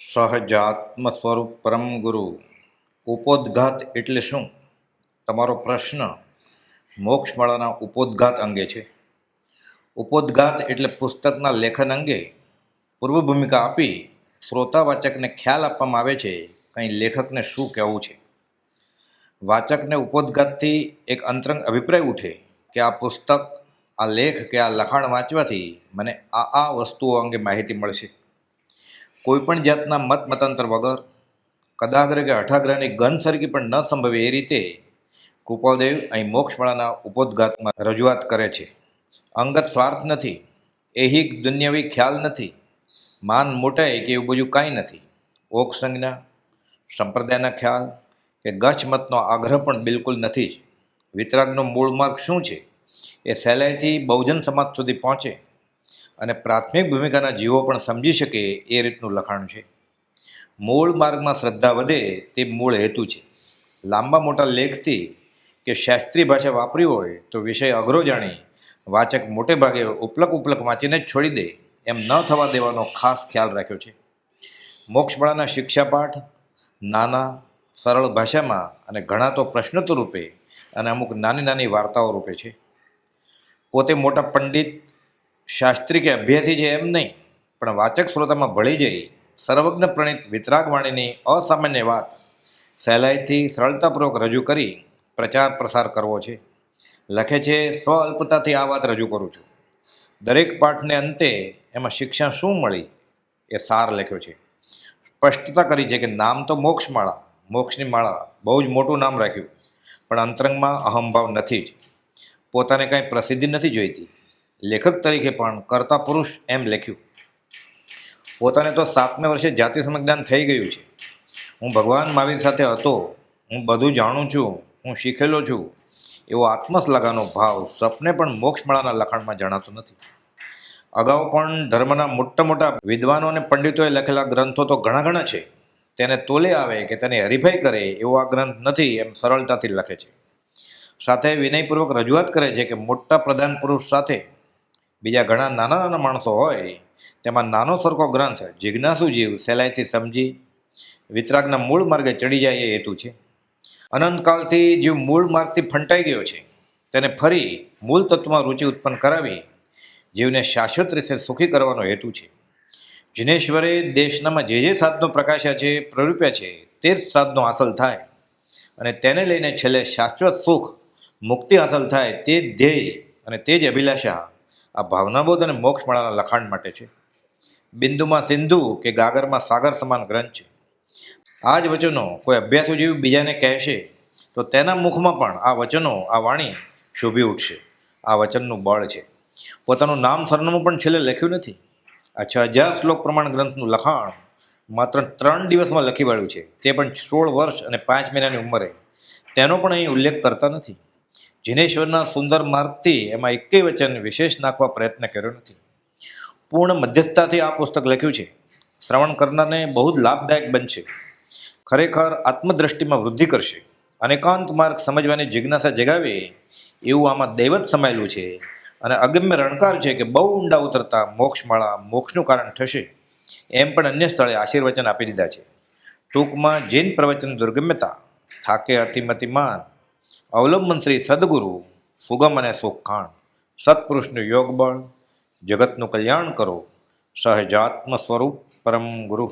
સહજાત્મ સ્વરૂપ પરમ ગુરુ. ઉપોદઘાત એટલે શું? તમારો પ્રશ્ન મોક્ષમાળાના ઉપોદઘાત અંગે છે. ઉપોદઘાત એટલે પુસ્તકના લેખન અંગે પૂર્વ ભૂમિકા આપી શ્રોતા વાચકને ખ્યાલ આપવામાં આવે છે કંઈ લેખકને શું કહેવું છે. વાચકને ઉપોદઘાતથી એક અંતરંગ અભિપ્રાય ઉઠે કે આ પુસ્તક, આ લેખ કે આ લખાણ વાંચવાથી મને આ આ વસ્તુઓ અંગે માહિતી મળશે. કોઈપણ જાતના મત મતાંતર વગર કદાગ્ર કે હઠાગ્રહની ગન સરકી પણ ન સંભવે એ રીતે કૃપાદેવ અહીં મોક્ષમાળાના ઉપોદઘાતમાં રજૂઆત કરે છે. અંગત સ્વાર્થ નથી, એહિક દુન્યવી ખ્યાલ નથી, માન મોટાઈ કે એવું બધું કાંઈ નથી. ઓક સંજ્ઞા, સંપ્રદાયના ખ્યાલ કે ગચ્છ મતનો આગ્રહ પણ બિલકુલ નથી જ. વિતરાગનો મૂળ માર્ગ શું છે? એ સહેલાઈથી બહુજન સમાજ સુધી પહોંચે. અને પ્રાથમિક ભૂમિકાના જીવો પણ સમજી શકે એ રીતનું લખાણ છે. મૂળ માર્ગમાં શ્રદ્ધા વધે તે મૂળ હેતુ છે. લાંબા મોટા લેખથી કે શાસ્ત્રીય ભાષા વાપરી હોય તો વિષય અઘરો જાણી, વાચક મોટે ભાગે ઉપલક ઉપલક વાંચીને જ છોડી દે એમ ન થવા દેવાનો ખાસ ખ્યાલ રાખ્યો છે. મોક્ષમાળાના શિક્ષાપાઠ નાના, સરળ ભાષામાં અને ઘણા તો પ્રશ્નોત્તર રૂપે અને અમુક નાની નાની વાર્તાઓ રૂપે છે. પોતે મોટા પંડિત શાસ્ત્રી કે અભ્યાસી છે એમ નહીં, પણ વાચક શ્રોતામાં ભળી જઈ સર્વજ્ઞ પ્રણીત વિતરાગવાણીની અસામાન્ય વાત સહેલાઈથી સરળતાપૂર્વક રજૂ કરી પ્રચાર પ્રસાર કરવો છે. લખે છે, સ્વ અલ્પતાથી આ વાત રજૂ કરું છું. દરેક પાઠને અંતે એમાં શિક્ષણ શું મળી એ સાર લખ્યો છે. સ્પષ્ટતા કરી છે કે નામ તો મોક્ષમાળા, મોક્ષની માળા, બહુ જ મોટું નામ રાખ્યું, પણ અંતરંગમાં અહંભાવ નથી જ. પોતાને કાંઈ પ્રસિદ્ધિ નથી જોઈતી. લેખક તરીકે પણ કરતા પુરુષ એમ લખ્યું. પોતાને તો સાતમે વર્ષે જાતિ સમજ્ઞાન થઈ ગયું છે. હું ભગવાન મહાવીર સાથે હતો. હું બધું જાણું છું. હું શીખેલો છું. એવો આત્મશ્લાઘાનો ભાવ સપને પણ મોક્ષ મળાના લખાણમાં જણાતો નથી. અગાઉ પણ ધર્મના મોટા મોટા વિદ્વાનો અને પંડિતોએ લખેલા ગ્રંથો તો ઘણા ઘણા છે. તેને તોલે આવે કે તેને હરીફાઈ કરે એવો આ ગ્રંથ નથી એમ સરળતાથી લખે છે. સાથે વિનયપૂર્વક રજૂઆત કરે છે કે મોટા પ્રધાન પુરુષ સાથે બીજા ઘણા નાના નાના માણસો હોય, તેમાં નાનો સરખો ગ્રંથ જિજ્ઞાસુ જીવ સહેલાઈથી સમજી, વિતરાગના મૂળ માર્ગે ચડી જાય એ હેતુ છે. અનંતકાલથી જીવ મૂળ માર્ગથી ફંટાઈ ગયો છે. તેને ફરી મૂળ તત્વમાં રુચિ ઉત્પન્ન કરાવી, જીવને શાશ્વત રીતે સુખી કરવાનો હેતુ છે. જિનેશ્વરે દેશનામાં જે જે સાધનો પ્રકાશ્યા છે, પ્રરૂપ્યા છે, તે જ સાધનો હાંસલ થાય અને તેને લઈને છેલ્લે શાશ્વત સુખ, મુક્તિ હાંસલ થાય તે ધ્યેય અને તે જ અભિલાષા આ ભાવનાબોધ અને મોક્ષમાળાના લખાણ માટે છે. બિંદુમાં સિંધુ કે ગાગરમાં સાગર સમાન ગ્રંથ છે. આ જ વચનો કોઈ અભ્યાસુ જેવી બીજાને કહેશે તો તેના મુખમાં પણ આ વચનો, આ વાણી શોભી ઉઠશે. આ વચનનું બળ છે. પોતાનું નામ સરનામું પણ છેલ્લે લખ્યું નથી. આ છ હજાર શ્લોક પ્રમાણ ગ્રંથનું લખાણ માત્ર ત્રણ દિવસમાં લખી વાળ્યું છે. તે પણ સોળ વર્ષ અને પાંચ મહિનાની ઉંમરે. તેનો પણ અહીં ઉલ્લેખ કરતા નથી. જિનેશ્વરના સુંદર માર્ગથી એમાં એકેય વચન વિશેષ નાખવા પ્રયત્ન કર્યો નથી. પૂર્ણ મધ્યસ્થતાથી આ પુસ્તક લખ્યું છે. શ્રવણ કરનારને બહુ જ લાભદાયક બનશે. ખરેખર આત્મદ્રષ્ટિમાં વૃદ્ધિ કરશે. અનેકાંત માર્ગ સમજવાની જિજ્ઞાસા જગાવે એવું આમાં દૈવત સમાયેલું છે. અને અગમ્ય રણકાર છે કે બહુ ઊંડા ઉતરતા મોક્ષમાળા મોક્ષનું કારણ થશે. એમ પણ અન્ય સ્થળે આશીર્વચન આપી દીધા છે. ટૂંકમાં જૈન પ્રવચન દુર્ગમ્યતા, થાકે અતિમતિમાન અવલંબન શ્રી સદગુરુ સુગમ અને સુખાણ સત્પુરુષનું યોગ બળ જગતનું કલ્યાણ કરો. સહજાત્મ સ્વરૂપ પરમ ગુરુ.